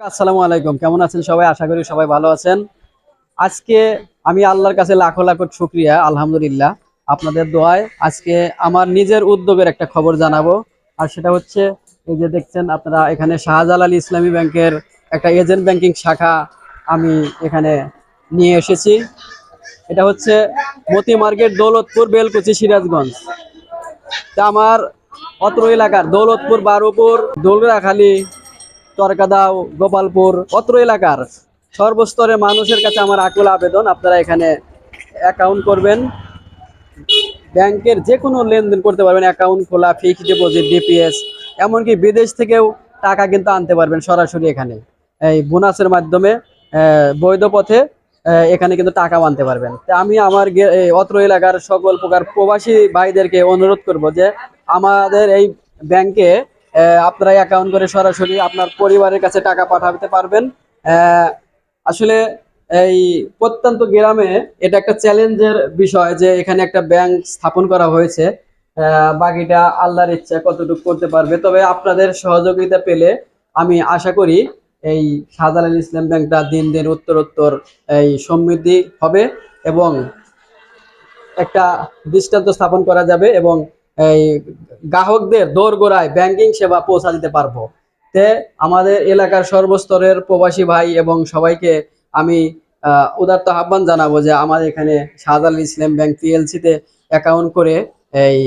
আসসালামু আলাইকুম। কেমন আছেন সবাই? আশা করি সবাই ভালো আছেন। আজকে আমি আল্লাহর কাছে লাখো লাখো শুক্রিয়া, আলহামদুলিল্লাহ। আপনাদের দোয়ায় আজকে আমার নিজের উদ্যোগের একটা খবর জানাব। আর সেটা হচ্ছে, এই যে দেখছেন আপনারা, এখানে শাহজালাল ইসলামী ব্যাংকের একটা এজেন্ট ব্যাংকিং শাখা আমি এখানে নিয়ে এসেছি। এটা হচ্ছে মতি মার্কেট দৌলতপুর, বেলকুচি, সিরাজগঞ্জ। তা আমার অত্র এলাকার দৌলতপুর, বারুপুর, দৌলরাখালী চরকাদাও গোপালপুর, অত্র এলাকার সর্বস্তরে মানুষের কাছে আমার আকুল আবেদন। আপনারা এখানে অ্যাকাউন্ট করবেন। ব্যাংকের যে কোনো লেনদেন করতে পারবেন অ্যাকাউন্ট খোলা ফিক্সড ডিপোজিট ডিপিএস এমনকি বিদেশ থেকেও টাকা কিন্তু আনতে পারবেন সরাসরি এখানে। এই বোনাসের মাধ্যমে বৈধ পথে এখানে কিন্তু টাকা আনতে পারবেন। আমি আমার অত্র এলাকার সকল প্রকার প্রবাসী ভাইদেরকে অনুরোধ করব যে, আমাদের এই ব্যাংকে আপনারা অ্যাকাউন্ট করে সরাসরি আপনার পরিবারের কাছে টাকা পাঠাতে পারবেন। আসলে এই প্রত্যন্ত গ্রামে এটা একটা চ্যালেঞ্জের বিষয় যে এখানে একটা ব্যাংক স্থাপন করা হয়েছে। বাকিটা আল্লাহর ইচ্ছা কতটুকু করতে পারবে। তবে আপনাদের সহযোগিতা পেলে আমি আশা করি এই শাহজালাল ইসলাম ব্যাংকটা দিন দিন উত্তরোত্তর এই সমৃদ্ধি হবে এবং একটা দৃষ্টান্ত স্থাপন করা যাবে এবং এই গ্রাহকদের দোরগোড়ায় ব্যাংকিং সেবা পৌঁছা দিতে পারব। তে আমাদের এলাকার সর্বস্তরের প্রবাসী ভাই এবং সবাইকে আমি আহ, উদাত্ত আহ্বান জানাব যে আমাদের এখানে শাহজালাল ইসলাম ব্যাংক পিএলসিতে অ্যাকাউন্ট করে এই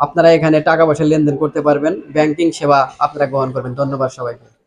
আপনারা এখানে টাকা পয়সা লেনদেন করতে পারবেন। ব্যাংকিং সেবা আপনারা গ্রহণ করবেন। ধন্যবাদ সবাইকে।